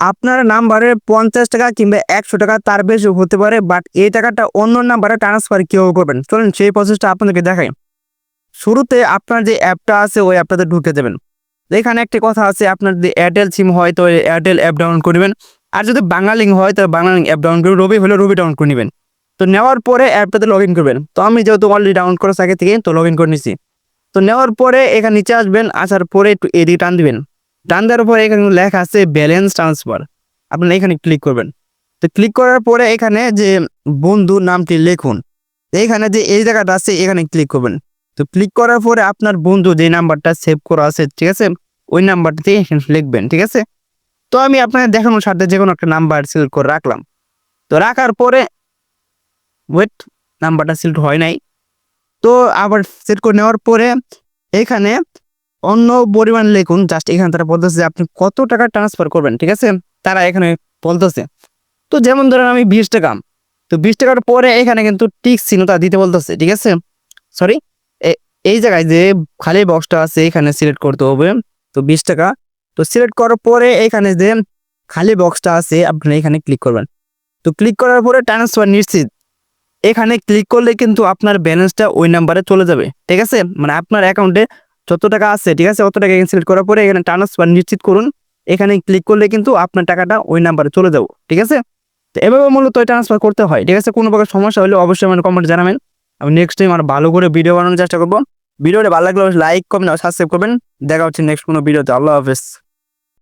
আপনার নাম্বারে পঞ্চাশ টাকা কিংবা একশো টাকা তার বেশি হতে পারে বাট এই টাকাটা অন্য নাম্বারে ট্রান্সফার কীভাবে করবেন? চলুন সেই প্রসেসটা আপনাদেরকে দেখাই। শুরুতে আপনার যে অ্যাপটা আছে, ওই অ্যাপটাতে ঢুকে দেবেন এখানে একটি কথা আছে, আপনার যদি এয়ারটেল সিম হয়, তো এয়ারটেল অ্যাপ ডাউনলোড করবেন আর যদি বাংলালিং হয়, তো বাংলালিং অ্যাপ ডাউনলোড করবেন রবি হলে রবি ডাউনলোড করে নেবেন। তো নেওয়ার পরে অ্যাপটাতে লগ ইন করবেন। তো আমি যেহেতু অলরেডি ডাউনলোড করার আগে থেকে তো লগ ইন করে নিছি। তো নেওয়ার পরে এখানে নিচে আসবেন, আসার পরে একটু এদিকে টান দিবেন। টান দেওয়ার পরে এখানে লেখা আছে ব্যালেন্স ট্রান্সফার আপনারা এখানে ক্লিক করবেন। তো ক্লিক করার পরে এখানে যে বন্ধু নামটি লিখুন। এইখানে যে এই জায়গাটা আছে, এখানে ক্লিক করবেন। তো ক্লিক করার পরে আপনার বন্ধু যে নাম্বারটা সেভ করা আছে, ঠিক আছে? ওই নাম্বারটাতে এখানে লিখবেন, ঠিক আছে? তো আমি আপনাকে দেখানোর সাথে যে কোনো একটা নাম্বার সিলেক্ট করে রাখলাম। তো রাখার পরে ওয়েট নাম্বারটা সিলেক্ট হয় নাই। তো আবার সেট করে নেওয়ার পরে এখানে অন্য পরিমাণ লিখুন জাস্ট এখানে তারা বলতেছে যে আপনি কত টাকা ট্রান্সফার করবেন, ঠিক আছে? তারা এখানে বলতেছে। তো যেমন ধরেন আমি বিশ টাকা, তো বিশ টাকার পরে এখানে কিন্তু টিক চিহ্নটা দিতে বলতেছে, ঠিক আছে? সরি এই জায়গায় যে খালি বক্সটা আছে, এখানে সিলেক্ট করতে হবে, তো বিশ টাকা। তো সিলেক্ট করার পরে এখানে যে খালি বক্সটা আছে আপনি এখানে ক্লিক করবেন। তো ক্লিক করার পরে ট্রান্সফার নিশ্চিত। এখানে ক্লিক করলে কিন্তু আপনার ব্যালেন্সটা ওই নাম্বারে চলে যাবে, ঠিক আছে? মানে আপনার অ্যাকাউন্টে যত টাকা আছে, ঠিক আছে? অত টাকা ক্যান্সেল করার পরে এখানে ট্রান্সফার নিশ্চিত করুন। এখানে ক্লিক করলে কিন্তু আপনার টাকাটা ওই নাম্বারে চলে যাব, ঠিক আছে? তো এভাবে মূলত ট্রান্সফার করতে হয়, ঠিক আছে? কোনো প্রকার সমস্যা হলে অবশ্যই আমার কমেন্ট জানাবেন। আমি নেক্সট টাইম আর ভালো করে ভিডিও বানানোর চেষ্টা করব। ভিডিওটা ভালো লাগলে লাইক কমেন্ট সাবস্ক্রাইব করবেন। দেখা হচ্ছে নেক্সট কোনো ভিডিওতে আল্লাহ হাফেজ।